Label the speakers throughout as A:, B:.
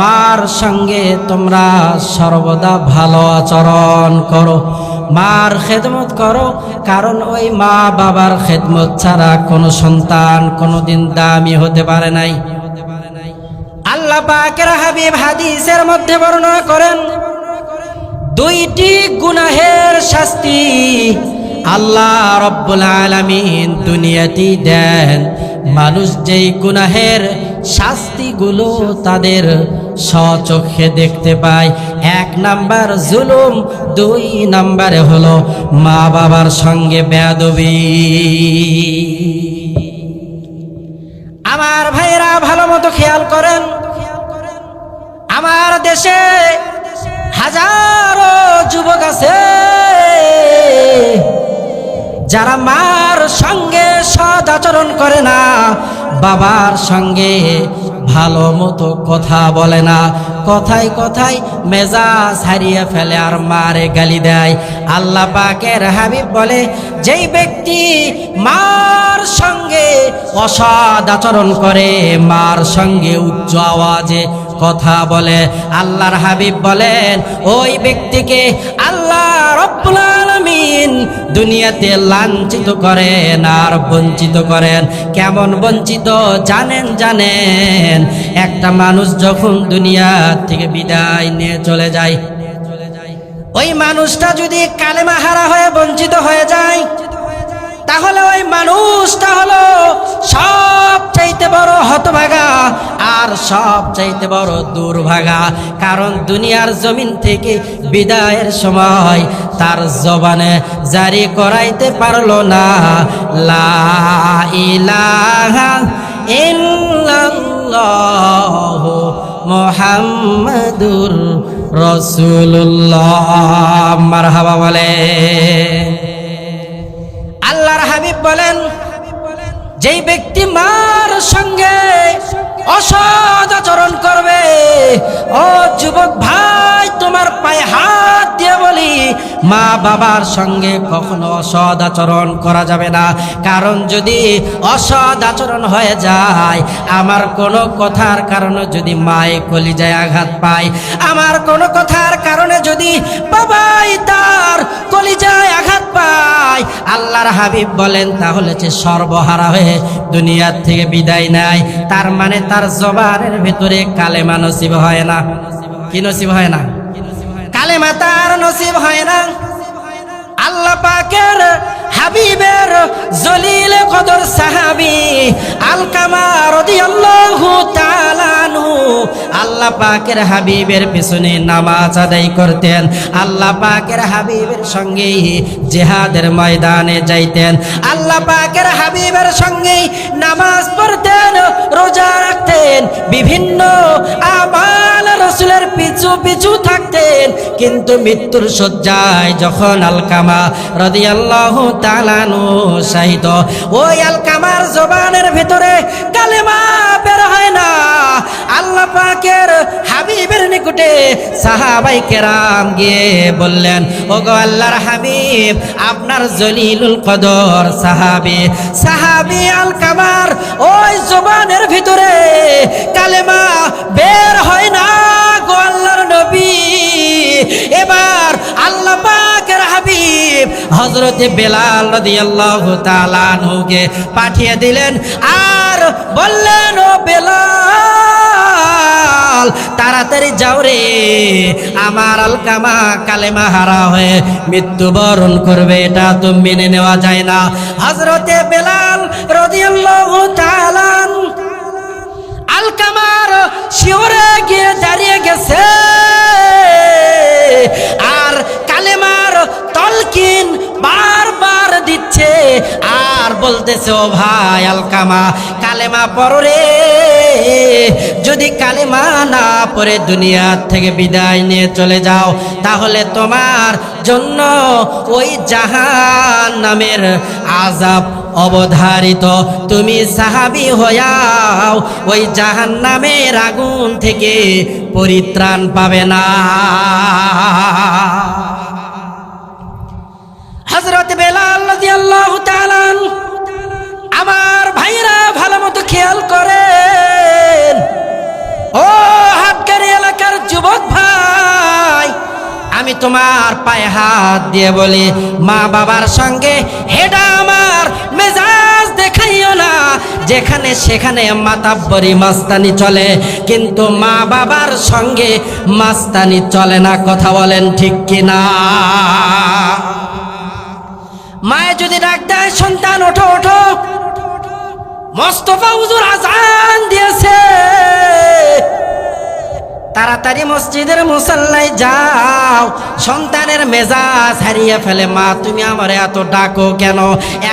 A: মার সঙ্গে তোমরা সর্বদা ভালো আচরণ করো। মার খেদমত করো, কারণ ওই মা বাবার খেদমত ছাড়া কোনো সন্তান কোনোদিন দামি হতে পারে নাই। আল্লাহ পাকের হাবিব হাদিসের মধ্যে বর্ণনা করেন, দুইটি গুনাহের শাস্তি আল্লাহ রব্বুল আলামিন দুনিয়াতেই দেন। মানুষ যেই গুনাহের শাস্তিগুলো তাদের স্বচক্ষে দেখতে পায়। এক নাম্বার জুলুম, দুই নাম্বারে হলো মা বাবার সঙ্গে বেয়াদবি। আমার ভাইরা ভালো মতো খেয়াল করেন। আমার দেশে হাজারো যুবক আছে, যারা মার সঙ্গে সদ আচরণ করে না। বাবার সঙ্গে ভালো মতো কথা বলে না। কথায় কথায় মেজাজ হারিয়ে ফেলে আর মারে গালি দেয়। আল্লাহ পাকের হাবিব বলে, যেই ব্যক্তি মার সঙ্গে অসৎ আচরণ করে, মার সঙ্গে উচ্চ আওয়াজে কথা বলে। আল্লাহর হাবিব বলেন, ওই ব্যক্তিকে আল্লাহ রব্বুল আলামিন দুনিয়াতে লাঞ্ছিত করেন আর বঞ্চিত করেন। কেমন বঞ্চিত? জানেন জানেন। একটা মানুষ যখন দুনিয়া থেকে বিদায় নিয়ে চলে যায়, ওই মানুষটা যদি কালেমা হারা হয়ে বঞ্চিত হয়ে যায়, তাহলে ওই সব চাইতে বড় হতভাগা, আর সব চাইতে বড় দুর্ভাগা। কারণ দুনিয়ার জমিন থেকে বিদায়ের সময় তার জবানে জারি করাইতে পারল না। লা ইলাহা ইল্লাল্লাহ মোহাম্মদুর রসুল্লাহ মারহাবা বলে আল্লাহর হাবিব বলেন, যেই ব্যক্তি সঙ্গে অসদ আচরণ করবে। ও যুবক ভাই তোমার পায়ে হাত মা বাবার সঙ্গে কখনো অসৎ আচরণ করা যাবে না। কারণ যদি অসৎ আচরণ হয়ে যায়, আমার কোনো কথার কারণে যদি মায়ে কলিজায় আঘাত পায়, আমার কোনো কথার কারণে যদি বাবাই তার কলিজায় আঘাত পায়, আল্লাহর হাবিব বলেন, তাহলে যে সর্বহারা হয়ে দুনিয়ার থেকে বিদায় নেয়। তার মানে তার জবানের ভিতরে কালেমা নসিব হয় না। কি নসিব হয় না? কালেমা তার নসিব হয় না। আল্লাহ পাকের হাবিবের জলিল কদর সাহাবি আল কামার রাদিয়াল্লাহু আল্লাহ পাকের হাবিবের পিছনে নামাজ আদায় করতেন। আল্লাহ পাকের হাবিবের সঙ্গে জিহাদের ময়দানে যাইতেন। আল্লাহ পাকের হাবিবের সঙ্গে নামাজ পড়তেন, রোজা রাখতেন, বিভিন্ন আমাল রসুলের পিছু পিছু থাকতেন। কিন্তু মৃত্যুর শয্যায় যখন আলকামা রদিয়াল্লাহু তালানু শাহিদ, ওই আলকামার জবানের ভিতরে কালেমা বের হয় না। আল্লাহ পাকের হাবিবের নিকুটে সাহাবাই কেরাম গিয়ে বললেন ও গো আল্লাহর হাবিব, আপনার জলিলুল কদর সাহাবি সাহাবি আল কামার ওই জবানের ভিতরে হজরতে বেলাল রাদিয়াল্লাহু তাআলা আনহুকে পাঠিয়ে দিলেন। আর বললেন, ও বেলাল, তাড়াতাড়ি যাও রে। আমার আলকামা কালেমা হারা হয়ে মৃত্যুবরণ করবে, এটা তো মেনে নেওয়া যায় না। হজরতে বেলাল রাদিয়াল্লাহু তাআলা আলকামার শিওরে গিয়ে দাঁড়িয়ে গেছে। আর কালেমার বলতেছে, ও ভাই আলকামা, কালেমা পড়ো রে। যদি কালেমা না পড়ে দুনিয়ার থেকে বিদায় নিয়ে চলে যাও, তাহলে তোমার জন্য ওই জাহান নামের আজাব অবধারিত। তুমি সাহাবি হয়াও ওই জাহান নামের আগুন থেকে পরিত্রাণ পাবে না। হজরত বেলাল রাদিয়াল্লাহু তাআলা আমার ভাইরা ভালো মতো খেয়াল করে ও হাতকারি এলাকার যুবক ভাই, আমি তোমার পায়ে হাত দিয়ে বলি, মা বাবার সঙ্গে হেডা আমার মেজাজ দেখাইও না, যেখানে সেখানে মাতাব্বরি মাস্তানি চলে, কিন্তু মা বাবার সঙ্গে মাস্তানি চলে না, কথা বলেন ঠিক কিনা? মায়ে যদি ডাক দেয়, সন্তান, ওঠো ওঠো। মোস্তফা হুজুর আজান দিয়েছে। তাড়াতাড়ি মসজিদের মুসাল্লায় যাও, সন্তানের মেজাজ হারিয়ে ফেলে। মা, তুমি আমার এত ডাকো কেন?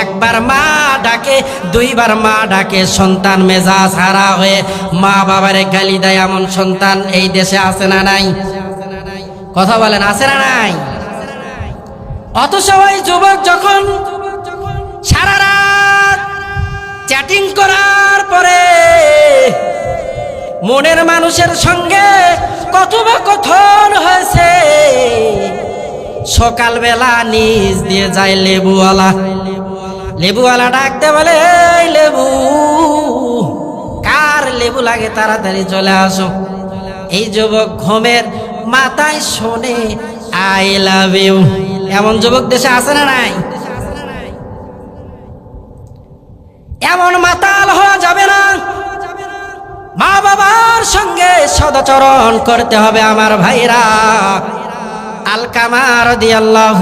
A: একবার মা ডাকে, দুইবার মা ডাকে, সন্তান মেজাজ হারা হয়ে মা বাবারে গালি দেয় এমন সন্তান এই দেশে আছে না নাই? কথা বলেন, আছে না নাই? অথচ ওই যুবক যখন সারা রাত চ্যাটিং করার পরে মনের মানুষের সঙ্গে কথোপকথন হয়েছে। সকালবেলা নিজ দিয়ে যায় লেবুওয়ালা। লেবুওয়ালা ডাকতে বলে, "এই লেবু, কার লেবু লাগে? তাড়াতাড়ি চলে আসো। এই যুবক ঘুমের মাথায় শোনে, আই লাভ ইউ। এমন যুবক দেশে আছে না নাই? এমন মাতাল হওয়া যাবে না। মা বাবার সঙ্গে সদাচরণ করতে হবে আমার ভাইরা। আল কামার দিয়ে আল্লাহ